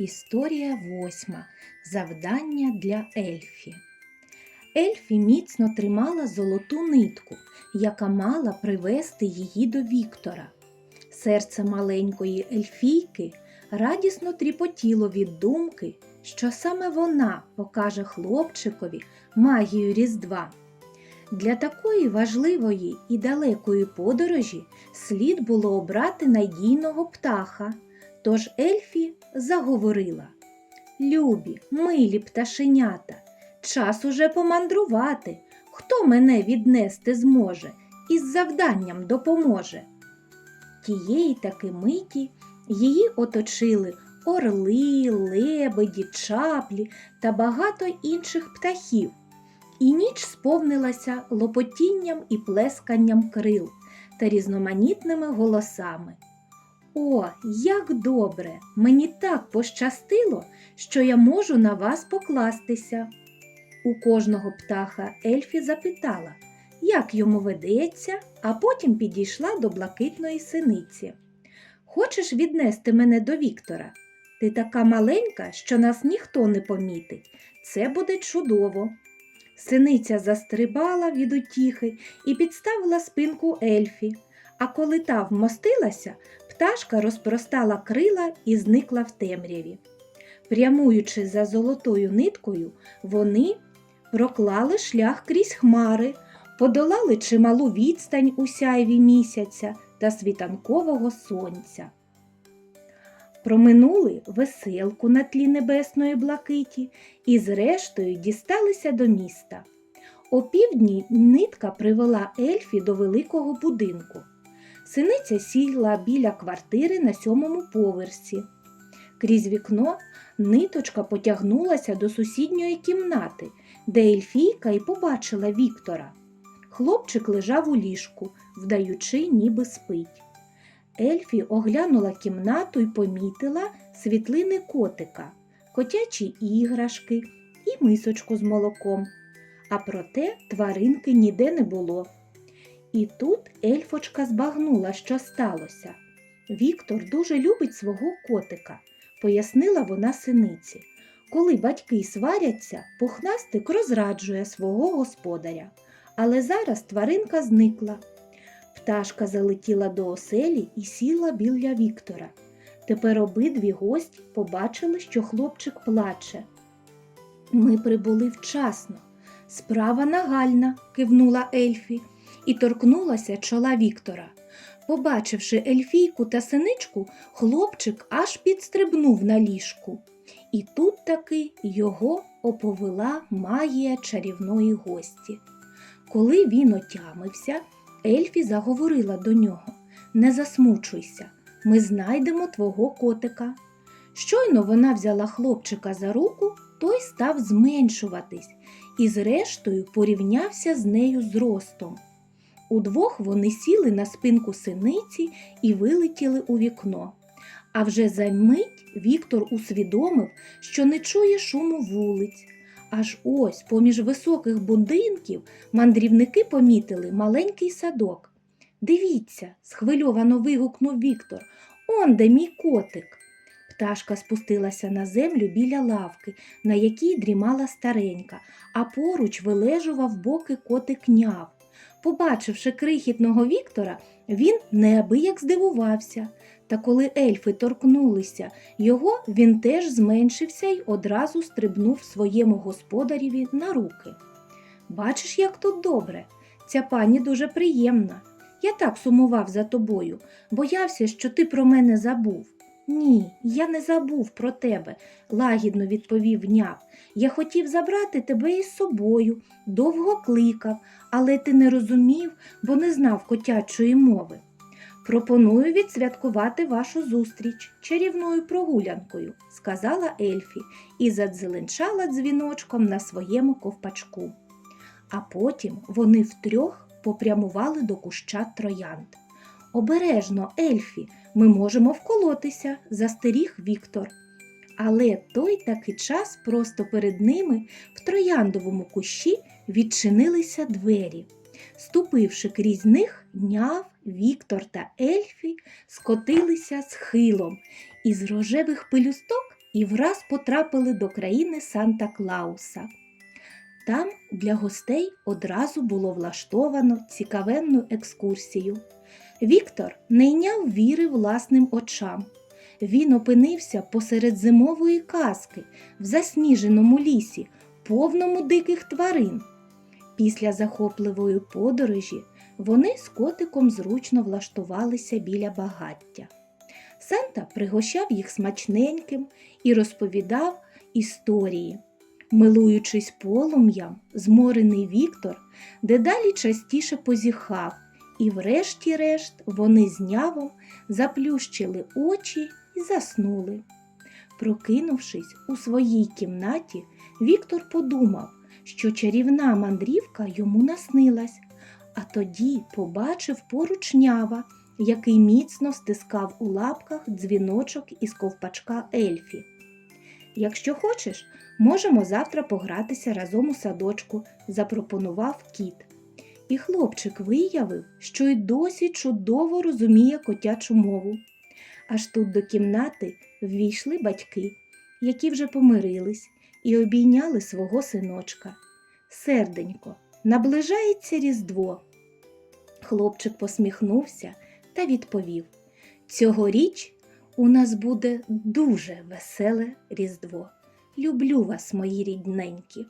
Історія восьма. Завдання для Ельфі. Ельфі міцно тримала золоту нитку, яка мала привести її до Віктора. Серце маленької ельфійки радісно тріпотіло від думки, що саме вона покаже хлопчикові магію Різдва. Для такої важливої і далекої подорожі слід було обрати надійного птаха. Тож Ельфі заговорила Любі, милі пташенята, час уже помандрувати. Хто мене віднести зможе і з завданням допоможе? Тієї таки миті її оточили орли, лебеді, чаплі та багато інших птахів, і ніч сповнилася лопотінням і плесканням крил та різноманітними голосами. О, як добре! Мені так пощастило, що я можу на вас покластися. У кожного птаха Ельфі запитала, як йому ведеться, а потім підійшла до блакитної синиці. Хочеш віднести мене до Віктора? Ти така маленька, що нас ніхто не помітить. Це буде чудово. Синиця застрибала від утіхи і підставила спинку Ельфі, а коли та вмостилася, пташка розпростала крила і зникла в темряві. Прямуючи за золотою ниткою, вони проклали шлях крізь хмари, подолали чималу відстань у сяйві місяця та світанкового сонця. Проминули веселку на тлі небесної блакиті і зрештою дісталися до міста. О півдні нитка привела Ельфі до великого будинку. Синиця сіла біля квартири на сьомому поверсі. Крізь вікно ниточка потягнулася до сусідньої кімнати, де Ельфійка й побачила Віктора. Хлопчик лежав у ліжку, вдаючи, ніби спить. Ельфі оглянула кімнату і помітила світлини котика, котячі іграшки і мисочку з молоком. А проте тваринки ніде не було. І тут ельфочка збагнула, що сталося. Віктор дуже любить свого котика, пояснила вона синиці. Коли батьки сваряться, пухнастик розраджує свого господаря. Але зараз тваринка зникла. Пташка залетіла до оселі і сіла біля Віктора. Тепер обидві гості побачили, що хлопчик плаче. Ми прибули вчасно. Справа нагальна, кивнула Ельфі і торкнулася чола Віктора. Побачивши ельфійку та синичку, хлопчик аж підстрибнув на ліжку. І тут таки його оповела магія чарівної гості. Коли він отямився, Ельфі заговорила до нього Не засмучуйся, ми знайдемо твого котика. Щойно вона взяла хлопчика за руку, той став зменшуватись і, зрештою, порівнявся з нею зростом. Удвох вони сіли на спинку синиці і вилетіли у вікно. А вже за мить Віктор усвідомив, що не чує шуму вулиць. Аж ось, поміж високих будинків, мандрівники помітили маленький садок. Дивіться, схвильовано вигукнув Віктор. Он де мій котик. Пташка спустилася на землю біля лавки, на якій дрімала старенька, а поруч вилежував боки котик няв. Побачивши крихітного Віктора, він неабияк здивувався. Та коли ельфи торкнулися його, він теж зменшився й одразу стрибнув своєму господареві на руки. Бачиш, як тут добре. Ця пані дуже приємна. Я так сумував за тобою, боявся, що ти про мене забув. Ні, я не забув про тебе, лагідно відповів няв. Я хотів забрати тебе із собою, довго кликав, але ти не розумів, бо не знав котячої мови. Пропоную відсвяткувати вашу зустріч чарівною прогулянкою, сказала Ельфі і задзеленчала дзвіночком на своєму ковпачку. А потім вони втрьох попрямували до куща троянд. Обережно, Ельфі, ми можемо вколотися, застеріг Віктор. Але той таки час просто перед ними в трояндовому кущі відчинилися двері. Ступивши крізь них, няв, Віктор та Ельфі скотилися схилом, і з рожевих пелюсток і враз потрапили до країни Санта Клауса. Там для гостей одразу було влаштовано цікавенну екскурсію. Віктор не йняв віри власним очам. Він опинився посеред зимової казки в засніженому лісі, повному диких тварин. Після захопливої подорожі вони з котиком зручно влаштувалися біля багаття. Санта пригощав їх смачненьким і розповідав історії. Милуючись полум'ям, зморений Віктор дедалі частіше позіхав, і врешті-решт вони з нявом заплющили очі і заснули. Прокинувшись у своїй кімнаті, Віктор подумав, що чарівна мандрівка йому наснилась, а тоді побачив поруч нява, який міцно стискав у лапках дзвіночок із ковпачка Ельфі. Якщо хочеш, можемо завтра погратися разом у садочку, запропонував кіт. І хлопчик виявив, що й досі чудово розуміє котячу мову. Аж тут до кімнати ввійшли батьки, які вже помирились і обійняли свого синочка. Серденько, наближається Різдво. Хлопчик посміхнувся та відповів: Цьогоріч у нас буде дуже веселе Різдво. Люблю вас, мої рідненькі.